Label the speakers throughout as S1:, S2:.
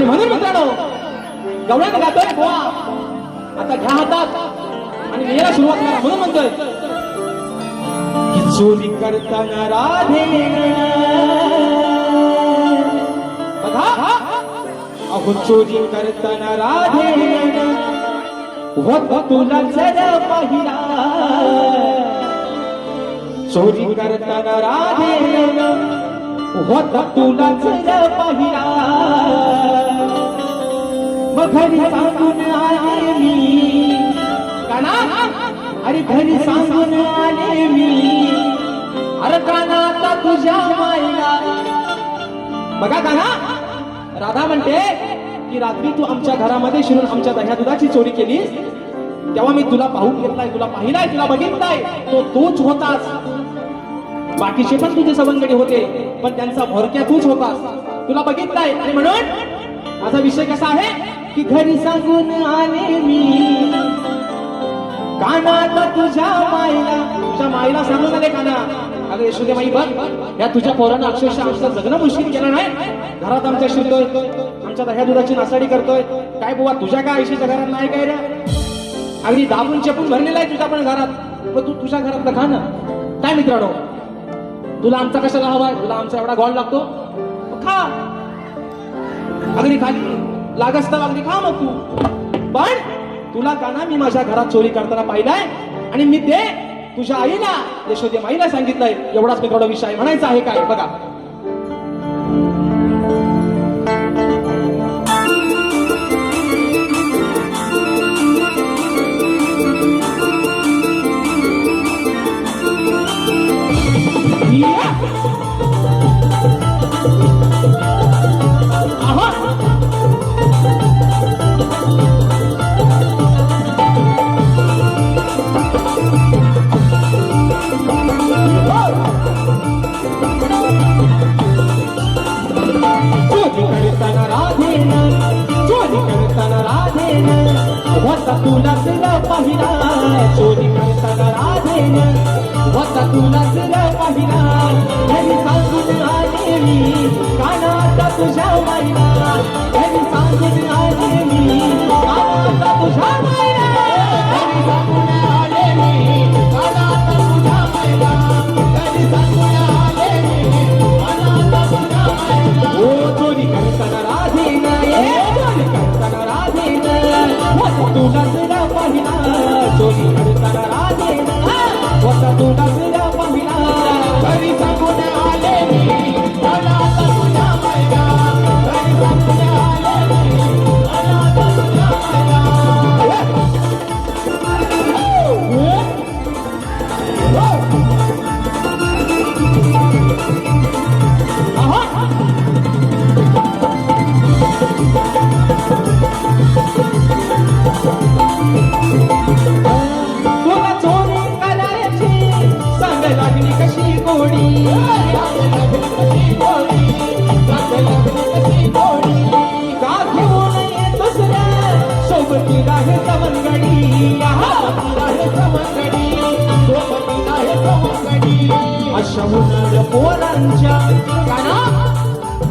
S1: आणि म्हणून मित्रांनो गवळण गातोय गोवा आता घ्या हातात आणि यायला सुरुवात करा. म्हणून म्हणतोय चोरी करताना राधे बघा अहो चोरी करताना राधे होत तुला जर पाहिला. चोरी करताना राधे होत तुला जर पाहिला. मग घरी सांगून आले मी. काना? अरे घरी सांगून आले मी. अरे काना आता तुझ्या मायला. बघा काना राधा म्हणते की रात्री तू आमच्या घरामध्ये शिरून आमच्या दह्या दुधाची चोरी केलीस. तेव्हा मी तुला पाहून घेतलाय तुला पाहिलाय तुला बघितलाय. तो तूच होतास. बाकीचे पण तुझे सवंगडी होते पण त्यांचा भोरक्या तूच होतास तुला बघितलाय? आणि म्हणून माझा विषय कसा आहे? की घरी सांगून आले मी. कानात तुझ्या माईला तुझ्या माईला सांगून आले काना. अगं यशोदे माई बघ या तुझ्या पोरानं अक्षरशः आमचं जगणं मुश्किल केलं नाही. घरात आमच्या शिरतोय आमच्या दह्या दुधाची नासाडी करतोय. काय बुवा तुझ्या काय आयुष्याच्या घरात नाही काय रे? अगदी दाबून चपून भरलेला आहे तुझ्या पण घरात. मग तू तुझ्या घरातलं खा ना. काय मित्रांनो? तुला आमचा कशाला हवाय तुला आमचा एवढा गॉल लागतो? खा. अगदी खाली. लागस तर अगदी खा मग तू. पण तुला का ना मी माझ्या घरात चोरी करताना पाहिलाय? आणि मी ते तुझ्या आईला यशोदे माईला सांगितलंय. एवढाच मी थोडा विषय म्हणायचा आहे काय? बघा. तुला सुद्धा पाहिला चोरी करताना राधेन तुला तुला पाहिला. तरी सांगून आले मी कानात तुझ्या माईला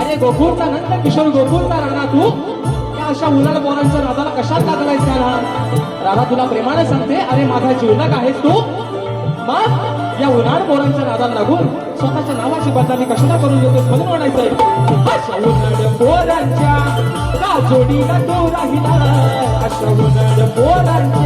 S1: अरे गोकुळचा नंतर किशोर गोकुळचा राणा तू. या अशा उन्हाळ पोरांच्या राधाला कशात लागलायस त्याला? राधा तुला प्रेमाने सांगते अरे माझा जीवनक आहेस तू. मग या उन्हाळ पोरांच्या नादाला लागून स्वतःच्या नावाची बदनामी कशाला करून देतोस म्हणून म्हणायचंय. अशा उन्हाळ पोरांच्या का जोडीला तो राहिला? अशा उन्हाळ पोरांच्या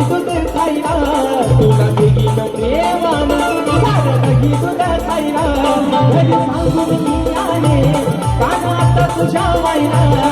S1: सुधर खायला तुला देखील प्रेमाला भारतही सुधर खायला सांगून कानात तुझ्या वायला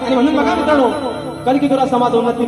S1: आणि म्हणून बघा मित्रांनो कलकी तुला समाज उन्नती